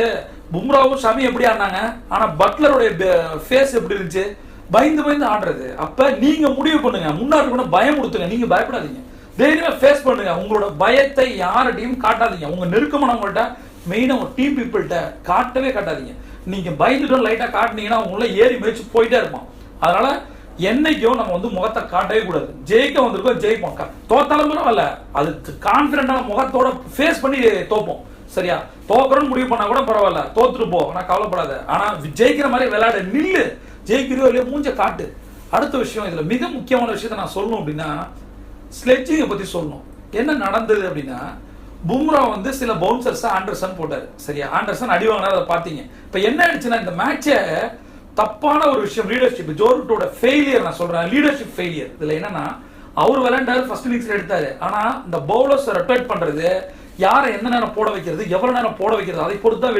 பும்ராவும் ஷமி எப்படி ஆடினாங்க? ஆனா பட்லருடைய ஃபேஸ் எப்படி இருந்துச்சு? பயந்து பயந்து ஆடுறது. அப்ப நீங்க முடிவு பண்ணுங்க. முன்னாடி கூட பயம் கொடுத்துங்க நீங்க பயப்படாதீங்க. தைரியமா ஃபேஸ் பண்ணுங்க. உங்களோட பயத்தை யார்கிட்டையும் காட்டாதீங்க. உங்க நெருக்கமானவங்கள்ட்ட மெயினாக உங்க டீம் பீப்புள்கிட்ட காட்டவே காட்டாதீங்க. நீங்க பயந்துட்டு லைட்டா காட்டினீங்கன்னா உங்களை ஏறி மேய்ச்சி போயிட்டே இருப்பான். அதனால என்னைக்கும் நம்ம வந்து முகத்தை காட்டவே கூடாது. ஜெயிக்க வந்திருக்கோம் ஜெயிப்போம். க- தோத்தாலும் பரவாயில்ல. அது கான்பிடண்டான முகத்தோட ஃபேஸ் பண்ணி தோப்போம். சரியா? தோக்குறோம்னு முடிவு பண்ணா கூட பரவாயில்ல. தோத்துட்டு போ. ஆனால் கவலைப்படாத. ஆனால் ஜெயிக்கிற மாதிரி விளையாட. நில்லு. ஜெயிக்கிறியோ இல்லையோ மூஞ்ச காட்டு. அடுத்த விஷயம் இதில் மிக முக்கியமான விஷயத்தை நான் சொல்லணும் அப்படின்னா ஸ்லெட்ஜிங்கை பற்றி சொல்லணும். என்ன நடந்தது அப்படின்னா பும்ரா வந்து சில பவுன்சர்ஸை ஆண்டர்சன் போட்டார். சரியா? ஆண்டர்சன் அடி வாங்கினார் அதை பார்த்தீங்க. இப்போ என்ன ஆயிடுச்சுன்னா இந்த மேட்சை தப்பான ஒரு விஷயம் லீடர்ஷிப் ஜோர்டோட ஃபெயிலியர் நான் சொல்றேன். லீடர்ஷிப் ஃபெயிலியர் இதில் என்னன்னா அவர் விளையாண்டாரு ஃபர்ஸ்ட் இன்னிங்ஸில் எடுத்தாரு. ஆனால் இந்த பவுலர்ஸை ரொட்டேட் பண்ணுறது யாரை எந்த நேரம் போட வைக்கிறது எவ்வளவு நேரம் போட வைக்கிறது அதை பொறுத்து தான்